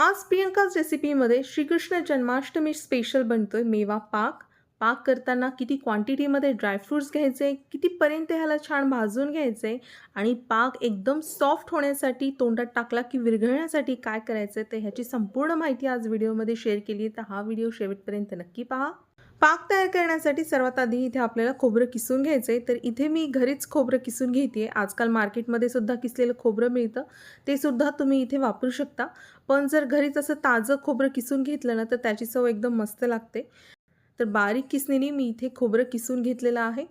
आज प्रियंकाच रेसिपीमध्ये श्रीकृष्ण जन्माष्टमी स्पेशल बनतोय मेवा पाक. पाक करताना किती क्वांटिटीमध्ये ड्रायफ्रूट्स घ्यायचे कितीपर्यंत ह्याला छान भाजून घ्यायचे आणि पाक एकदम सॉफ्ट होण्यासाठी तोंडात टाकला की विरघळण्यासाठी काय करायचं ते ह्याची संपूर्ण माहिती आज व्हिडिओमध्ये शेअर केली आहे. तर हा व्हिडिओ शेवटपर्यंत नक्की पहा. पाक तयार करण्यासाठी सर्वात आधी इथे आपल्याला खोबरं किसून घ्यायचं आहे तर इथे मी घरीच खोबरं किसून घेते आजकाल मार्केटमध्ये सुद्धा किसलेलं खोबरं मिळतं. ते सुद्धा तुम्ही इथे वापरू शकता. पण जर घरीच असं ताजं खोबरं किसून घेतलं ना तर त्याची चव एकदम मस्त लागते. तर बारीक किसणीने मी इथे खोबरं किसून घेतलेलं आहे.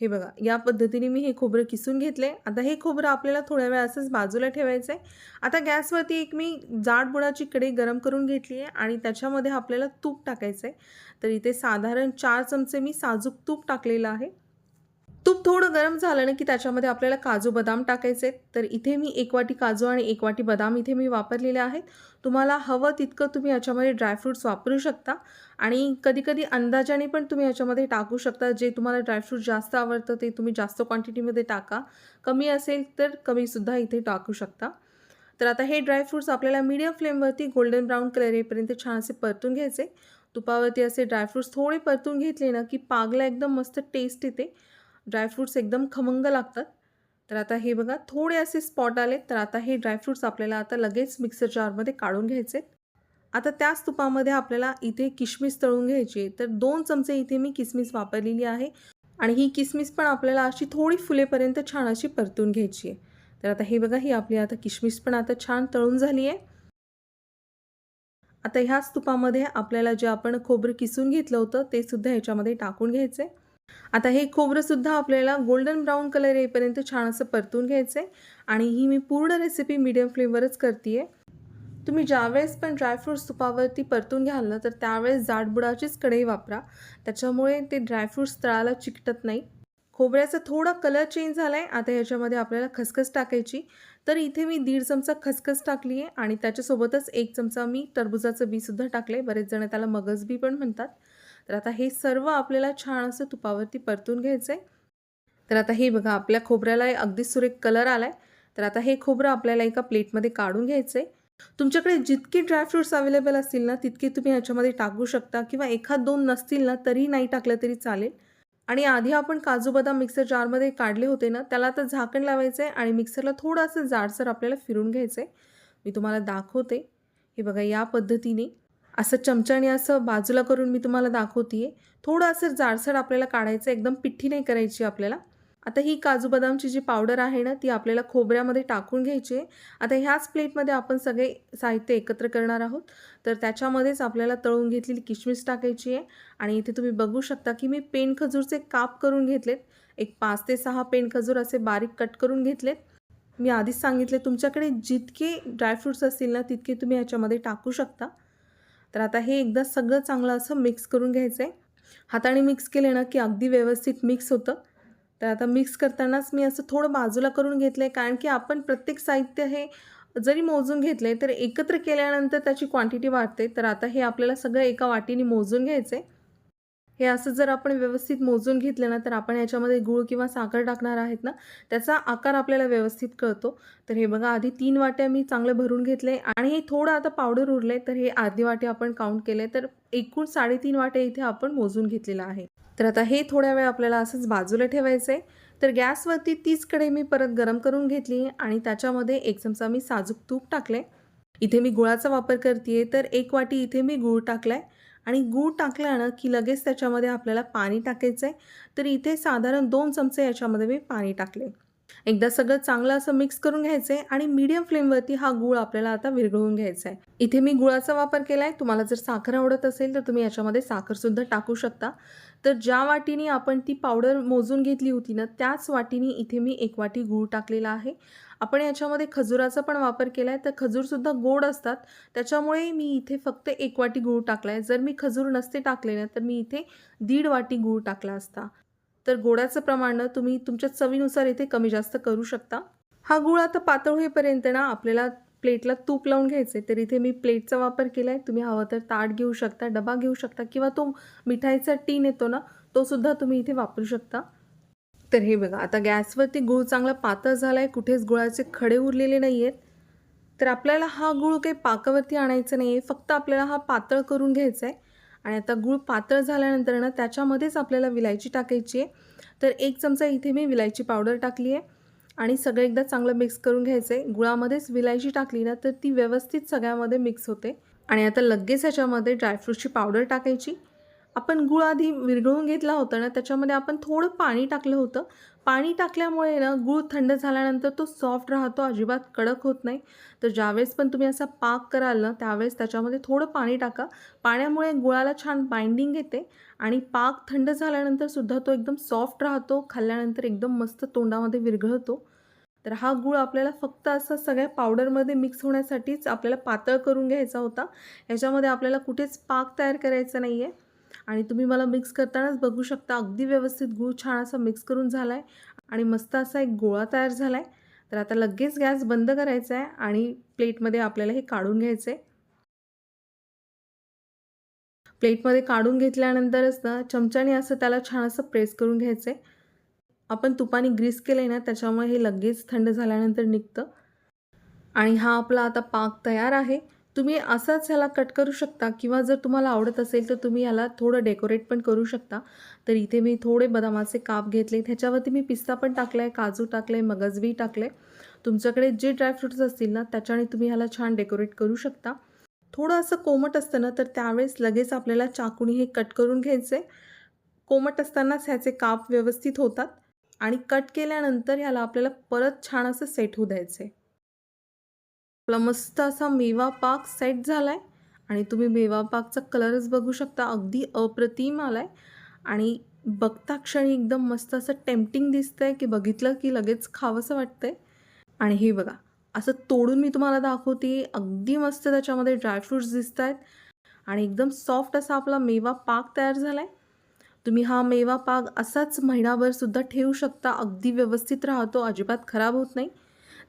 हे बघा या पद्धतीने मी हे खोबरं किसून घेतले. आता हे खोबरं आपल्याला थोड्या वेळ असंच बाजूला ठेवायचं आहे आता गॅसवरती एक मी जाड बुडाची कढई गरम करून घेतली आहे आणि त्याच्यामध्ये आपल्याला तूप टाकायचं आहे तर इथे साधारण चार चमचे मी साजूक तूप टाकलेलं आहे. तूप थोडं गरम झालं ना की त्याच्यामध्ये आपल्याला काजू बदाम टाकायचे. तर इथे मी एक वाटी काजू आणि एक वाटी बदाम इथे मी वापरलेले आहेत. तुम्हाला हवं तितकं तुम्ही याच्यामध्ये ड्रायफ्रूट्स वापरू शकता. आणि कधीकधी अंदाजाने पण तुम्ही याच्यामध्ये टाकू शकता. जे तुम्हाला ड्रायफ्रूट जास्त आवडतं ते तुम्ही जास्त क्वांटिटीमध्ये टाका. कमी असेल तर कमीसुद्धा इथे टाकू शकता. तर आता हे ड्रायफ्रूट्स आपल्याला मीडियम फ्लेमवरती गोल्डन ब्राऊन कलर येईपर्यंत छान असे परतून घ्यायचे. तुपावरती असे ड्रायफ्रूट्स थोडे परतून घेतले ना की पागला एकदम मस्त टेस्ट येते. ड्रायफ्रूट्स एकदम खमंग लागतात. तर आता हे बघा थोडे असे स्पॉट आले तर आता हे ड्रायफ्रूट्स आपल्याला आता लगेच मिक्सर जारमध्ये काढून घ्यायचे. आता त्याच तुपामध्ये आपल्याला इथे किशमिस तळून घ्यायची आहे. तर दोन चमचे इथे मी किसमिस वापरलेली आहे. आणि ही किसमिस पण आपल्याला अशी थोडी फुलेपर्यंत छान अशी परतून घ्यायची आहे. तर आता हे बघा ही आपली आता किशमिस पण आता छान तळून झाली आहे. आता ह्याच तुपामध्ये आपल्याला जे आपण खोबरं किसून घेतलं होतं ते सुद्धा ह्याच्यामध्ये टाकून घ्यायचं. आहे आता हे खोबरंसुद्धा आपल्याला गोल्डन ब्राऊन कलर येईपर्यंत छान असं परतून घ्यायचं आहे आणि ही मी पूर्ण रेसिपी मीडियम फ्लेमवरच करते आहे तुम्ही ज्यावेळेस पण ड्रायफ्रूट्स तुपावरती परतून घ्याल ना तर त्यावेळेस जाडबुडाचीच कढई वापरा. त्याच्यामुळे ते ड्रायफ्रूट्स तळाला चिकटत नाही. खोबऱ्याचा थोडा कलर चेंज झाला आहे आता ह्याच्यामध्ये आपल्याला खसखस टाकायची. तर इथे मी दीड चमचा खसखस टाकली आहे आणि त्याच्यासोबतच एक चमचा मी टरबुजाचं बीसुद्धा टाकलं आहे बरेच जण त्याला मगज बी पण म्हणतात. तर आता हे सर्व आपल्याला छान असं तुपावरती परतून घ्यायचं आहे तर आता हे बघा आपल्या खोबऱ्याला अगदी सुरेख कलर आला आहे तर आता हे खोबरं आपल्याला एका प्लेटमध्ये काढून घ्यायचं आहे तुमच्याकडे जितके ड्रायफ्रूट्स अवेलेबल असतील ना तितके तुम्ही ह्याच्यामध्ये टाकू शकता किंवा एखाद दोन नसतील ना तरी नाही टाकलं तरी चालेल. आणि आधी आपण काजू बदाम मिक्सर जारमध्ये काढले होते ना त्याला आता झाकण लावायचं आहे आणि मिक्सरला थोडंसं जाडसर आपल्याला फिरून घ्यायचं आहे मी तुम्हाला दाखवते. हे बघा या पद्धतीने असं चमच्याने असं बाजूला करून मी तुम्हाला दाखवते आहे थोडं असं जाडसर आपल्याला काढायचं एकदम पिठ्ठी नाही करायची आपल्याला. आता ही काजू बदामची जी पावडर आहे ना ती आपल्याला खोबऱ्यामध्ये टाकून घ्यायची आहे. आता ह्याच प्लेटमध्ये आपण सगळे साहित्य एकत्र करणार आहोत. तर त्याच्यामध्येच आपल्याला तळून घेतलेली किशमिश टाकायची आहे. आणि इथे तुम्ही बघू शकता की मी पेन खजूरचे काप करून घेतलेत. एक पाच ते सहा पेन खजूर असे बारीक कट करून घेतलेत. मी आधीच सांगितले तुमच्याकडे जितके ड्रायफ्रूट्स असतील ना तितके तुम्ही ह्याच्यामध्ये टाकू शकता. तर आता हे एकदा सगळं चांगलं असं मिक्स करून घ्यायचं आहे हाताने मिक्स केले ना की अगदी व्यवस्थित मिक्स होतं. तर आता मिक्स करतानाच मी असं थोडं बाजूला करून घेतलं आहे कारण की आपण प्रत्येक साहित्य हे जरी मोजून घेतले तर एकत्र केल्यानंतर त्याची क्वांटिटी वाढते. तर आता हे आपल्याला सगळं एका वाटीने मोजून घ्यायचं आहे हे असं जर आपण व्यवस्थित मोजून घेतलं ना तर आपण याच्यामध्ये गूळ किंवा साखर टाकणार आहेत ना त्याचा आकार आपल्याला व्यवस्थित कळतो. तर हे बघा आधी तीन वाट्या मी चांगलं भरून घेतले आणि हे थोडं आता पावडर उरले तर हे अर्धी वाटे आपण काउंट केले तर एकूण साडेतीन वाटे इथे आपण मोजून घेतलेलं आहे. तर आता हे थोड्या वेळ आपल्याला असंच बाजूला ठेवायचं आहे तर गॅसवरती तीच कढई मी परत गरम करून घेतली आणि त्याच्यामध्ये एक चमचा मी साजूक तूप टाकले इथे मी गुळाचा वापर करते तर एक वाटी इथे मी गूळ टाकला आहे आणि गूळ टाकल्यानं की लगेच त्याच्यामध्ये आपल्याला पाणी टाकायचं आहे तर इथे साधारण दोन चमचे याच्यामध्ये मी पाणी टाकले. एकदा सगळं चांगलं असं मिक्स करून घ्यायचं आहे आणि मीडियम फ्लेमवरती हा गूळ आपल्याला आता विरघळून घ्यायचा आहे इथे मी गुळाचा वापर केला आहे तुम्हाला जर साखर आवडत असेल तर तुम्ही याच्यामध्ये साखरसुद्धा टाकू शकता. तर ज्या वाटीने आपण ती पावडर मोजून घेतली होती ना त्याच वाटीने इथे मी एक वाटी गूळ टाकलेला आहे. आपण याच्यामध्ये खजुराचा पण वापर केला आहे तर खजूरसुद्धा गोड असतात. त्याच्यामुळे मी इथे फक्त एक वाटी गूळ टाकला आहे जर मी खजूर नसते टाकले ना तर मी इथे दीड वाटी गूळ टाकला असता. तर गोडाचं प्रमाण तुम्ही तुमच्या चवीनुसार इथे कमी जास्त करू शकता. हा गूळ आता पातळ होईपर्यंत ना आपल्याला प्लेटला तूप लावून घ्यायचे तर इथे मी प्लेटचा वापर केला आहे तुम्ही हवं तर ताट घेऊ शकता डबा घेऊ शकता किंवा तो मिठाईचा टीन येतो ना तो सुद्धा तुम्ही इथे वापरू शकता. तर हे बघा आता गॅसवरती गूळ चांगला पातळ झाला आहे कुठेच गुळाचे खडे उरलेले नाही आहेत तर आपल्याला हा गूळ काही पाकावरती आणायचा नाही आहे फक्त आपल्याला हा पातळ करून घ्यायचा आहे आणि आता गूळ पातळ झाल्यानंतर ना त्याच्यामध्येच आपल्याला विलायची टाकायची आहे तर एक चमचा इथे मी विलायची पावडर टाकली आहे आणि सगळं एकदा चांगलं मिक्स करून घ्यायचं. आहे गुळामध्येच विलायची टाकली ना तर ती व्यवस्थित सगळ्यामध्ये मिक्स होते. आणि आता लगेच ह्याच्यामध्ये ड्रायफ्रूटची पावडर टाकायची. आपण गुळ आधी विरघळून घेतला होता ना त्याच्यामध्ये आपण थोडं पाणी टाकलं होतं. पाणी टाकल्यामुळे ना गूळ थंड झाल्यानंतर तो सॉफ्ट राहतो अजिबात कडक होत नाही. तर ज्यावेळेस पण तुम्ही असा पाक कराल ना त्यावेळेस त्याच्यामध्ये थोडं पाणी टाका. पाण्यामुळे गुळाला छान बाइंडिंग येते आणि पाक थंड झाल्यानंतर सुद्धा तो एकदम सॉफ्ट राहतो खाल्ल्यानंतर एकदम मस्त तोंडामध्ये विरघळतो. तर हा गूळ आपल्याला फक्त असा सगळ्या पावडरमध्ये मिक्स होण्यासाठीच आपल्याला पातळ करून घ्यायचा होता. ह्याच्यामध्ये आपल्याला कुठेच पाक तयार करायचा नाही आहे आणि तुम्ही मला मिक्स करतानाच बघू शकता. अगदी व्यवस्थित गूळ छान असा मिक्स करून झाला आहे आणि मस्त असा एक गोळा तयार झाला आहे तर आता लगेच गॅस बंद करायचा आहे आणि प्लेटमध्ये आपल्याला हे काढून घ्यायचं आहे प्लेटमध्ये काढून घेतल्यानंतरच ना चमच्याने असं त्याला छान असं प्रेस करून घ्यायचं आहे आपण तुपाने ग्रीस केलं आहे ना त्याच्यामुळे हे लगेच थंड झाल्यानंतर निघतं. आणि हा आपला आता पाक तयार आहे. तुम्ही असाच ह्याला कट करू शकता किंवा जर तुम्हाला आवडत असेल तर तुम्ही ह्याला थोडं डेकोरेट पण करू शकता. तर इथे मी थोडे बदामाचे काप घेतले त्याच्यावरती मी पिस्ता पण टाकला आहे काजू टाकले आहे मगजबी टाकले तुमच्याकडे जे ड्रायफ्रुट्स असतील ना त्याच्याने तुम्ही ह्याला छान डेकोरेट करू शकता. थोडं असं कोमट असतं ना तर त्यावेळेस लगेच आपल्याला चाकूने हे कट करून घ्यायचं कोमट असतानाच ह्याचे काप व्यवस्थित होतात आणि कट केल्यानंतर ह्याला आपल्याला परत छान असं सेट होऊ द्यायचं आहे आपला मस्त असा मेवा पाक सेट झाला आहे आणि तुम्ही मेवा पाकचा कलरच बघू शकता. अगदी अप्रतिम आला आहे आणि बघता क्षणी एकदम मस्त असं टेम्पटिंग दिसतं आहे की बघितलं की लगेच खावंसं वाटतं आहे आणि हे बघा असं तोडून मी तुम्हाला दाखवते. अगदी मस्त त्याच्यामध्ये ड्रायफ्रूट्स दिसत आहेत आणि एकदम सॉफ्ट असा आपला मेवा पाक तयार झाला आहे तुम्ही हा मेवा पाक असाच महिनाभरसुद्धा ठेवू शकता. अगदी व्यवस्थित राहतो. अजिबात खराब होत नाही.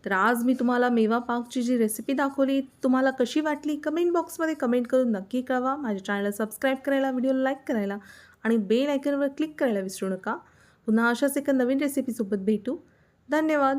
तर आज मी तुम्हाला मेवा पाकची जी रेसिपी दाखवली तुम्हाला कशी वाटली कमेंट बॉक्समध्ये कमेंट करून नक्की कळवा. माझ्या चॅनलला सबस्क्राईब करायला व्हिडिओला लाईक करायला आणि बेल आयकनवर क्लिक करायला विसरू नका. पुन्हा अशाच एका नवीन रेसिपीसोबत भेटू. धन्यवाद!